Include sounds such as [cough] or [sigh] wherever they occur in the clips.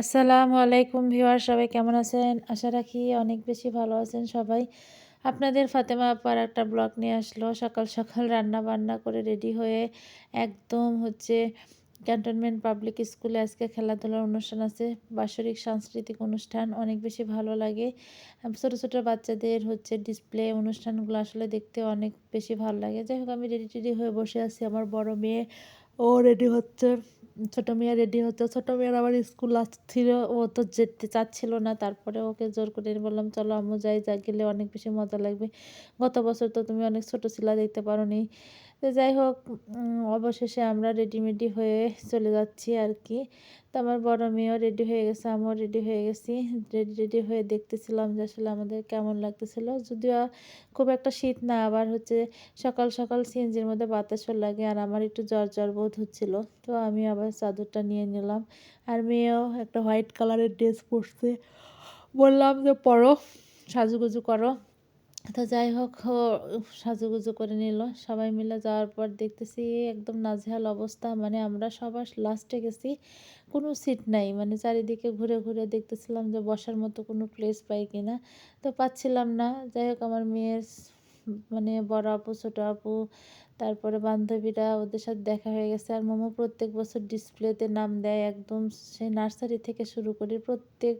আসসালামু আলাইকুম ভিউয়ার সবাই কেমন আছেন? আশা রাখি অনেক বেশি ভালো আছেন সবাই। আপনাদের ফাতেমা আপার একটা ব্লগ নিয়ে আসলো। সকাল সকাল রান্না বান্না করে রেডি হয়ে একদম হচ্ছে ক্যান্টনমেন্ট পাবলিক স্কুলে আজকে খেলাধুলার অনুষ্ঠান আছে, বাৎসরিক সাংস্কৃতিক অনুষ্ঠান, অনেক বেশি ভালো লাগে। ছোটো ছোটো বাচ্চাদের হচ্ছে ডিসপ্লে অনুষ্ঠানগুলো আসলে দেখতে অনেক বেশি ভালো লাগে। যাই হোক, আমি রেডি টেডি হয়ে বসে আছি। আমার বড় মেয়ে, ও রেডি হচ্ছে ছোটো মেয়ে রেডি হতো। ছোটো মেয়ের আবার স্কুল আসছিল, ও তো যেতে চাচ্ছিল না। তারপরে ওকে জোর করে বললাম, চলো আম্মু যাই, যা গেলে অনেক বেশি মজা লাগবে। গত বছর তো তুমি অনেক ছোটো ছিলা, দেখতে পারো নি তো যাই হোক অবশেষে আমরা রেডিমেডি হয়ে চলে যাচ্ছি আর কি তো আমার বড় মেয়েও রেডি হয়ে গেছে, আমিও রেডি হয়ে গেছি। রেডি রেডি হয়ে দেখতেছিলাম যে আসলে আমাদের কেমন লাগতেছিল। যদিও খুব একটা শীত না, আবার হচ্ছে সকাল সকাল সিএনজির মধ্যে বাতাসও লাগে আর আমার একটু জ্বর জ্বর বোধ হচ্ছিল। তো আমি আবার চাদরটা নিয়ে নিলাম। আর মেয়েও একটা হোয়াইট কালারের ড্রেস পরছে। বললাম যে, পরো, সাজুগুজু করো। তো যাই হোক সাজুগুজু করে নিল। সবাই মিলে যাওয়ার পর দেখতেছি একদম নাজেহাল অবস্থা। মানে আমরা সবার লাস্টে গেছি, কোনো সিট নাই। মানে চারিদিকে ঘুরে ঘুরে দেখতেছিলাম যে বসার মতো কোনো প্লেস পাই কিনা। তো পাচ্ছিলাম না। যাই হোক, আমার মেয়ের মানে বড় আপু, ছোটো আপু তারপরে বান্ধবীরা ওদের সাথে দেখা হয়ে গেছে। আর মোমো প্রত্যেক বছর ডিসপ্লেতে নাম দেয়। একদম সেই নার্সারি থেকে শুরু করে প্রত্যেক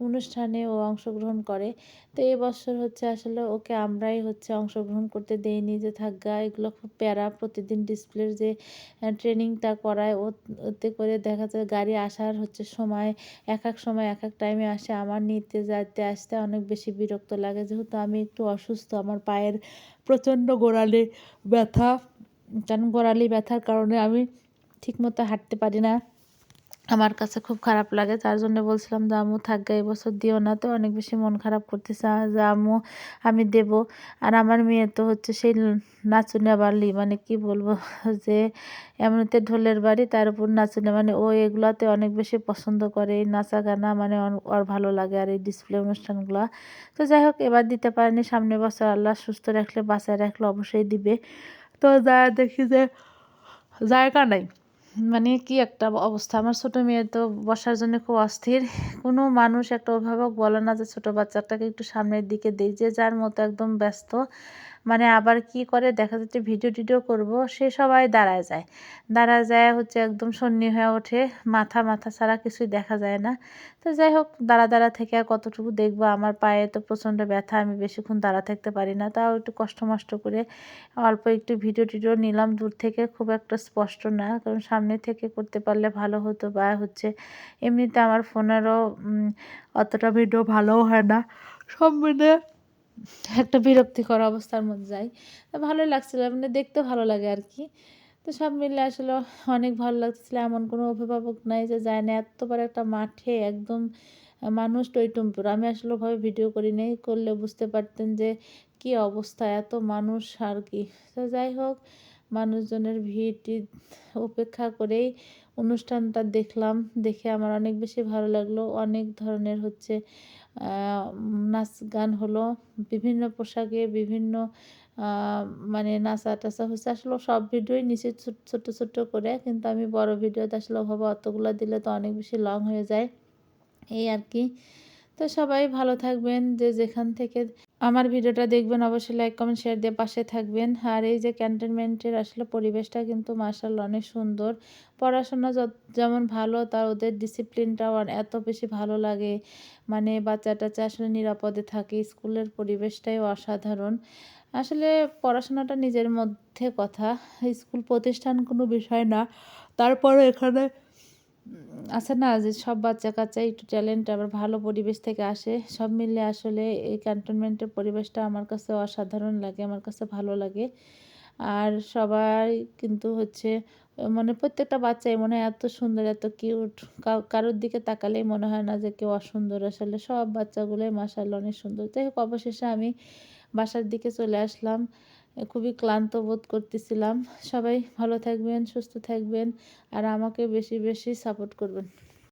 অনুষ্ঠানে ও অংশগ্রহণ করে। তো এবছর হচ্ছে আসলে ওকে আমরাই হচ্ছে অংশগ্রহণ করতে দেইনি যে থাকগা এগুলো খুব প্যারা। প্রতিদিন ডিসপ্লের যে ট্রেনিংটা করায় ওতে করে দেখা যায় গাড়ি আসার হচ্ছে সময়, এক এক সময় এক এক টাইমে আসে। আমার নিতে, যাইতে, আসতে অনেক বেশি বিরক্ত লাগে। যেহেতু আমি একটু অসুস্থ, আমার পায়ের প্রচণ্ড গোড়ালি ব্যথা কারণ গোড়ালি ব্যথার কারণে আমি ঠিকমতো হাঁটতে পারি না। আমার কাছে খুব খারাপ লাগে। তার জন্য বলছিলাম যে আম্মু থাকবে এবছর দিও না তো, অনেক বেশি মন খারাপ করতেছে। যে আম্মু আমি দেব। আর আমার মেয়ে তো হচ্ছে সেই নাচুনে বাড়লি মানে কি বলব, [laughs] যে এমনিতে ঢোলের বাড়ি, তার উপর নাচুনে মানে ও এগুলাতে অনেক বেশি পছন্দ করে। এই নাচা গানা মানে ওর ভালো লাগে আর এই ডিসপ্লে অনুষ্ঠানগুলো। তো যাই হোক, এবার দিতে পারেনি, সামনে বছর আল্লাহ সুস্থ রাখলে বাসায় রাখলে অবশ্যই দিবে। তো যা দেখি যে, জায়গা নাই। মানে কি একটা অবস্থা? আমার ছোটো মেয়ে তো বসার জন্য খুব অস্থির। কোনো মানুষ একটা অভিভাবক বলে না যে ছোটো বাচ্চাটাকে একটু সামনের দিকে দেই যে যার মতো একদম ব্যস্ত। মানে আবার কি করে? দেখা যাচ্ছে ভিডিও টিডিও করব, সে সবাই দাঁড়ায় যায়। দাঁড়ায় যায় হচ্ছে একদম সন্নি হয়ে ওঠে, মাথা মাথা ছাড়া কিছুই দেখা যায় না। তো যাই হোক, দাঁড়া দাঁড়া থেকে আর কতটুকু দেখব? আমার পায়ে তো প্রচণ্ড ব্যথা, আমি বেশিক্ষণ দাঁড়া থাকতে পারি না। তাও একটু কষ্ট মষ্ট করে অল্প একটু ভিডিও টিডিও নিলাম। দূর থেকে খুব একটা স্পষ্ট না, কারণ সামনে থেকে করতে পারলে ভালো হতো বা হচ্ছে এমনিতে আমার ফোনেরও অতটা ভিডিও ভালোও হয় না। সব মিলে একটা বিরক্তিকর অবস্থার মধ্যে যাই। ভালোই লাগছিল মানে দেখতে ভালো লাগে আর কি তো সব মিলে আসলে অনেক ভালো লাগছিল এমন কোনো অভিভাবক নাই যে যায় না। এত বড় একটা মাঠে একদম মানুষ টইটুম্পুর। আমি আসলে ভাবে ভিডিও করি নাই, করলে বুঝতে পারতেন যে কি অবস্থা, এত মানুষ আর কি তো যাই হোক, মানুষজনের ভিড় উপেক্ষা করেই অনুষ্ঠানটা দেখলাম। দেখে আমার অনেক বেশি ভালো লাগল। অনেক ধরনের হচ্ছে নাচ গান হলো, বিভিন্ন পোশাকে বিভিন্ন মানে নাচা টাচা হচ্ছে। আসলে সব ভিডিওই নিচে ছোট্ট ছোট্ট করে, কিন্তু আমি বড় ভিডিওতে আসলে ওভাবে অতগুলো দিলে তো অনেক বেশি লং হয়ে যায়। এই আর কি। তো সবাই ভালো থাকবেন, যে যেখান থেকে আমার ভিডিওটা দেখবেন অবশ্যই লাইক কমেন্ট শেয়ার দিয়ে পাশে থাকবেন। আর এই যে ক্যান্টনমেন্টের আসলে পরিবেশটা কিন্তু মার্শাল অনেক সুন্দর। পড়াশোনা যেমন ভালো তার ওদের ডিসিপ্লিনটাও এত বেশি ভালো লাগে। মানে বাচ্চা টাচ্চা আসলে নিরাপদে থাকে, স্কুলের পরিবেশটাই অসাধারণ। আসলে পড়াশোনাটা নিজের মধ্যে কথা, স্কুল প্রতিষ্ঠান কোনো বিষয় না। তারপরে এখানে আছে না যে সব বাচ্চা কাচ্চা একটু ট্যালেন্ট আবার ভালো পরিবেশ থেকে আসে, সব মিলে আসলে এই ক্যান্টনমেন্টের পরিবেশটা আমার কাছে অসাধারণ লাগে, আমার কাছে ভালো লাগে। আর সবাই কিন্তু হচ্ছে মানে প্রত্যেকটা বাচ্চাই মনে হয় এত সুন্দর, এত কিউট কারোর দিকে তাকালেই মনে হয় না যে কেউ অসুন্দর। আসলে সব বাচ্চাগুলোই মাসাল অনেক সুন্দর। যাই হোক, অবশেষে আমি বাসার দিকে চলে আসলাম। খুবই ক্লান্ত বোধ করতেছিলাম। সবাই ভালো থাকবেন, সুস্থ থাকবেন, আর আমাকে বেশি বেশি সাপোর্ট করবেন।